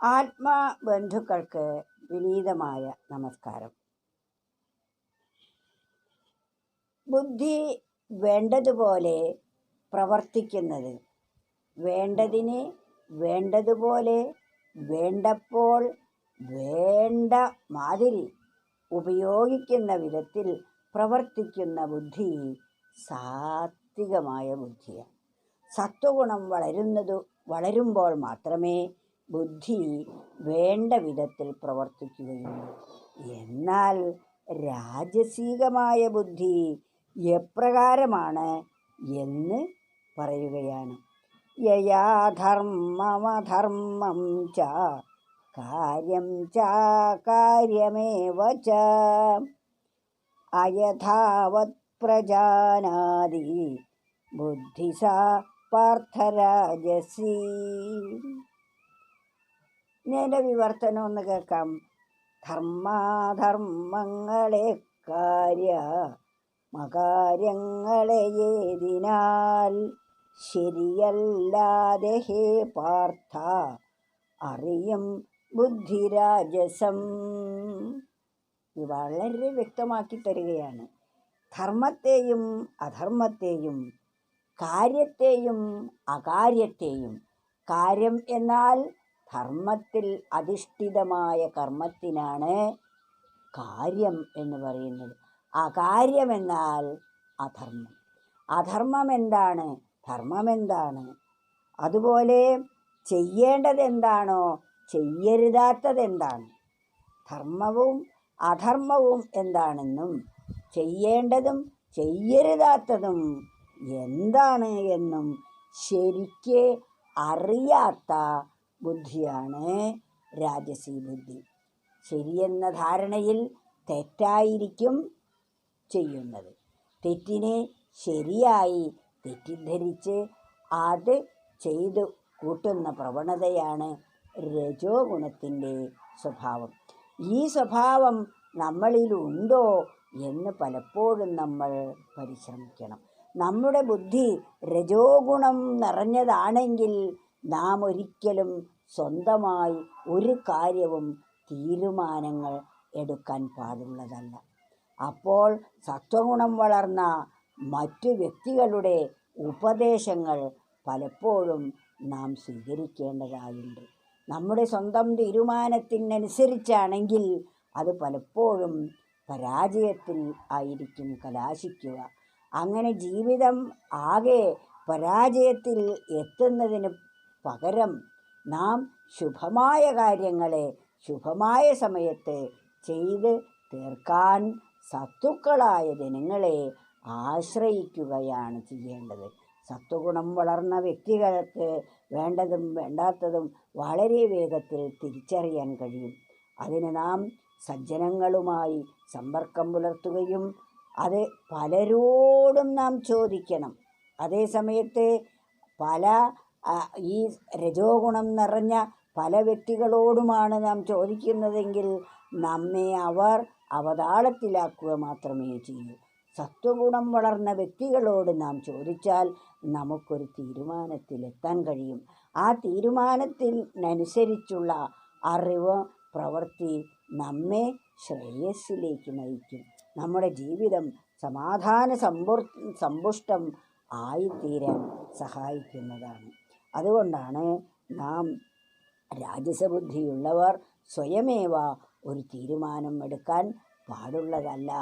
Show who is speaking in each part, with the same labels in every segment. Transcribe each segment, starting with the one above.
Speaker 1: ആത്മബന്ധുക്കൾക്ക് വിനീതമായ നമസ്കാരം. ബുദ്ധി വേണ്ടതുപോലെ പ്രവർത്തിക്കുന്നത് വേണ്ടതിന് വേണ്ടതുപോലെ വേണ്ടപ്പോൾ വേണ്ട മാതിരി ഉപയോഗിക്കുന്ന വിധത്തിൽ പ്രവർത്തിക്കുന്ന ബുദ്ധി സാത്വികമായ ബുദ്ധിയാണ്. സത്വഗുണം വളരുന്നത് വളരുമ്പോൾ മാത്രമേ ബുദ്ധി വേണ്ട വിധത്തിൽ പ്രവർത്തിക്കുകയും എന്നാൽ രാജസീകമായ ബുദ്ധി എപ്രകാരമാണ് എന്ന് പറയുകയാണ്. യയാധർമ്മമധർമ്മം ച കാര്യം ച കാര്യമേവ ച. അയഥാവത് പ്രജാനാതി ബുദ്ധിസ പാർത്ഥരാജസി. ഇതിന്റെ വിവർത്തനം ഒന്ന് കേൾക്കാം. ധർമാധർമ്മങ്ങളെ കാര്യ മകാര്യങ്ങളെ ഏതിനാൽ ശരിയല്ലാതെ ഹേ പാർത്ഥ അറിയും ബുദ്ധിരാജസം. വളരെ വ്യക്തമാക്കി തരികയാണ്. ധർമ്മത്തെയും അധർമ്മത്തെയും കാര്യത്തെയും അകാര്യത്തെയും കാര്യം എന്നാൽ ധർമ്മത്തിൽ അധിഷ്ഠിതമായ കർമ്മത്തിനാണ് കാര്യം എന്ന് പറയുന്നത്. ആ കാര്യമെന്നാൽ അധർമ്മം. അധർമ്മം എന്താണ്? ധർമ്മം എന്താണ്? അതുപോലെ ചെയ്യേണ്ടത് എന്താണോ ചെയ്യരുതാത്തത് എന്താണ് ധർമ്മവും അധർമ്മവും എന്താണെന്നും ചെയ്യേണ്ടതും ചെയ്യരുതാത്തതും എന്താണ് എന്നും ശരിക്ക് അറിയാത്ത ബുദ്ധിയാണ് രാജസി ബുദ്ധി. ശരിയെന്ന ധാരണയിൽ തെറ്റായിരിക്കും ചെയ്യുന്നത്. തെറ്റിനെ ശരിയായി തെറ്റിദ്ധരിച്ച് അത് ചെയ്ത് കൂട്ടുന്ന പ്രവണതയാണ് രജോ ഗുണത്തിന്റെ സ്വഭാവം. ഈ സ്വഭാവം നമ്മളിലുണ്ടോ എന്ന് പലപ്പോഴും നമ്മൾ പരിശ്രമിക്കണം. നമ്മുടെ ബുദ്ധി രജോ ഗുണം നിറഞ്ഞതാണെങ്കിൽ നാം ഒരിക്കലും സ്വന്തമായി ഒരു കാര്യവും തീരുമാനങ്ങൾ എടുക്കാൻ പാടുള്ളതല്ല. അപ്പോൾ സത്വഗുണം വളർന്ന മറ്റു വ്യക്തികളുടെ ഉപദേശങ്ങൾ പലപ്പോഴും നാം സ്വീകരിക്കേണ്ടതായുണ്ട്. നമ്മുടെ സ്വന്തം തീരുമാനത്തിനനുസരിച്ചാണെങ്കിൽ അത് പലപ്പോഴും പരാജയത്തിൽ ആയിരിക്കും കലാശിക്കുക. അങ്ങനെ ജീവിതം ആകെ പരാജയത്തിൽ എത്തുന്നതിന് പകരം നാം ശുഭമായ കാര്യങ്ങളെ ശുഭമായ സമയത്ത് ചെയ്ത് തീർക്കാൻ സത്തുക്കളായ ജനങ്ങളെ ആശ്രയിക്കുകയാണ് ചെയ്യേണ്ടത്. സത്വഗുണം വളർന്ന വ്യക്തികൾക്ക് വേണ്ടതും വേണ്ടാത്തതും വളരെ വേഗത്തിൽ തിരിച്ചറിയാൻ കഴിയും. അതിന് നാം സജ്ജനങ്ങളുമായി സമ്പർക്കം പുലർത്തുകയും അത് പലരോടും നാം ചോദിക്കണം. അതേ സമയത്ത് പല ഈ രജോ ഗുണം നിറഞ്ഞ പല വ്യക്തികളോടുമാണ് നാം ചോദിക്കുന്നതെങ്കിൽ നമ്മെ അവർ അവതാളത്തിലാക്കുക മാത്രമേ ചെയ്യൂ. സത്വഗുണം വളർന്ന വ്യക്തികളോട് നാം ചോദിച്ചാൽ നമുക്കൊരു തീരുമാനത്തിലെത്താൻ കഴിയും. ആ തീരുമാനത്തിനനുസരിച്ചുള്ള അറിവ് പ്രവൃത്തി നമ്മെ ശ്രേയസ്സിലേക്ക് നയിക്കും. നമ്മുടെ ജീവിതം സമാധാന സമ്പുർ സമ്പുഷ്ടം ആയിത്തീരാൻ സഹായിക്കുന്നതാണ്. അതുകൊണ്ടാണ് നാം രാജസബുദ്ധിയുള്ളവർ സ്വയമേവ ഒരു തീരുമാനം എടുക്കാൻ പാടുള്ളതല്ല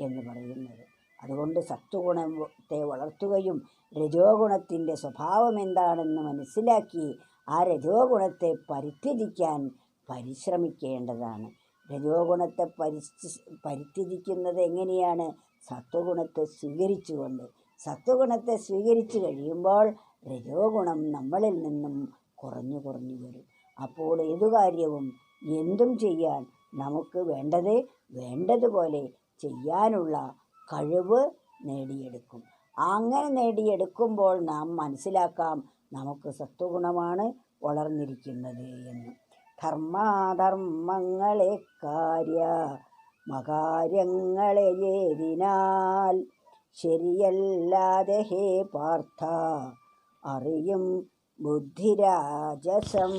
Speaker 1: എന്ന് പറയുന്നത്. അതുകൊണ്ട് സത്വഗുണത്തെ വളർത്തുകയും രജോഗുണത്തിന്റെ സ്വഭാവം എന്താണെന്ന് മനസ്സിലാക്കി ആ രജോഗുണത്തെ പരിത്യജിക്കാൻ പരിശ്രമിക്കേണ്ടതാണ്. രജോഗുണത്തെ ഗുണത്തെ പരിസ്ഥി പരിത്യജിക്കുന്നത് എങ്ങനെയാണ്? സത്വഗുണത്തെ സ്വീകരിച്ചുകൊണ്ട്. സത്വഗുണത്തെ സ്വീകരിച്ചു കഴിയുമ്പോൾ രജോ ഗുണം നമ്മളിൽ നിന്നും കുറഞ്ഞു കുറഞ്ഞു വരും. അപ്പോൾ ഏതു കാര്യവും എന്തും ചെയ്യാൻ നമുക്ക് വേണ്ടത് വേണ്ടതുപോലെ ചെയ്യാനുള്ള കഴിവ് നേടിയെടുക്കും. അങ്ങനെ നേടിയെടുക്കുമ്പോൾ നാം മനസ്സിലാക്കാം നമുക്ക് സത്വഗുണമാണ് വളർന്നിരിക്കുന്നത് എന്ന്. ധർമാധർമ്മങ്ങളെ കാര്യ മകാര്യങ്ങളെ ഏതിനാൽ ശരിയല്ലാതെ ഹേ പാർത്ഥ അറിയും ബുദ്ധിരാജസം.